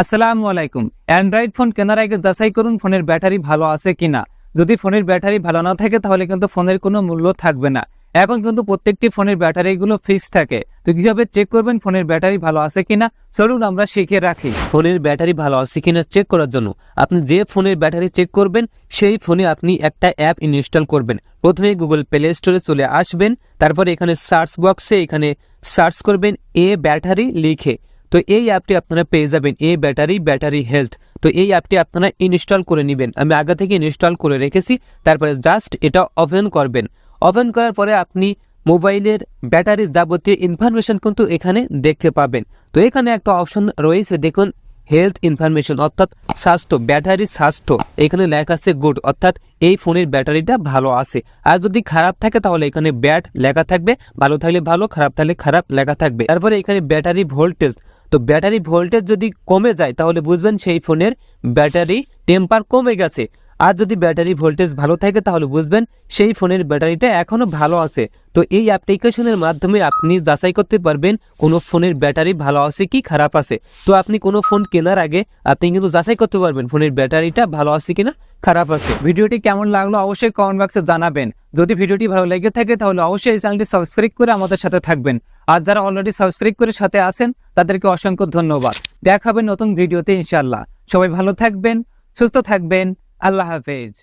আসসালামু আলাইকুম। Android phone কেনার আগে যাচাই করুন ফোনের ব্যাটারি ভালো আছে কিনা। যদি ফোনের ব্যাটারি ভালো না থাকে, তাহলে কিন্তু ফোনের কোনো মূল্য থাকবে না। এখন কিন্তু প্রত্যেকটি ফোনের ব্যাটারিগুলো ফিক্স থাকে। তো কীভাবে চেক করবেন ফোনের ব্যাটারি ভালো আছে কিনা? চলুন আমরা শিখে রাখি। ফোনের ব্যাটারি ভালো আছে কিনা চেক করার জন্য আপনি যে ফোনের ব্যাটারি চেক করবেন, সেই ফোনে আপনি একটা অ্যাপ ইনস্টল করবেন। প্রথমে গুগল প্লে স্টোরে চলে আসবেন। তারপর এখানে সার্চ বক্সে এখানে সার্চ করবেন, এ ব্যাটারি লিখে। তো এই অ্যাপটি আপনারা পেয়ে যাবেন এ ব্যাটারি ব্যাটারি হেলথ। তো এই অ্যাপটি আপনারা ইনস্টল করে নেবেন। আমি আগে থেকে ইনস্টল করে রেখেছি, তারপরে জাস্ট এটা ওপেন করবেন। ওপেন করার পরে আপনি মোবাইলের ব্যাটারির যাবতীয় ইনফরমেশন কিন্তু এখানে দেখতে পাবেন। তো এখানে একটা অপশন রয়েছে, দেখুন, হেলথ ইনফরমেশন, অর্থাৎ স্বাস্থ্য, ব্যাটারি স্বাস্থ্য। এখানে লেখা আছে গুড, অর্থাৎ এই ফোনের ব্যাটারিটা ভালো আছে। আর যদি খারাপ থাকে তাহলে এখানে ব্যাট লেখা থাকবে, ভালো থাকলে ভালো, খারাপ থাকলে খারাপ লেখা থাকবে। তারপরে এখানে ব্যাটারি ভোল্টেজ তো ব্যাটারি ভোল্টেজ যদি কমে যায় তাহলে বুঝবেন সেই ফোনের ব্যাটারি টেম্পার কমে গেছে। আর যদি ব্যাটারি ভোল্টেজ ভালো থাকে তাহলে বুঝবেন সেই ফোনের ব্যাটারিটা এখনও ভালো আছে। তো এই অ্যাপ্লিকেশনের মাধ্যমে আপনি যাচাই করতে পারবেন কোনো ফোনের ব্যাটারি ভালো আছে কি খারাপ আছে। তো আপনি কোনো ফোন কেনার আগে আপনি কিন্তু যাচাই করতে পারবেন ফোনের ব্যাটারিটা ভালো আছে কিনা, খারাপ আছে। ভিডিওটি কেমন লাগল অবশ্যই কমেন্ট বক্সে জানাবেন। যদি ভিডিওটি ভালো লেগে থাকে তাহলে অবশ্যই এই চ্যানেলটি সাবস্ক্রাইব করে আমাদের সাথে থাকবেন। আর যারা অলরেডি সাবস্ক্রাইব করে সাথে আছেন, তাদেরকে অসংখ্য ধন্যবাদ। দেখাবেন নতুন ভিডিওতে ইনশাল্লাহ সবাই ভালো থাকবেন, সুস্থ থাকবেন। আল্লাহ হাফেজ।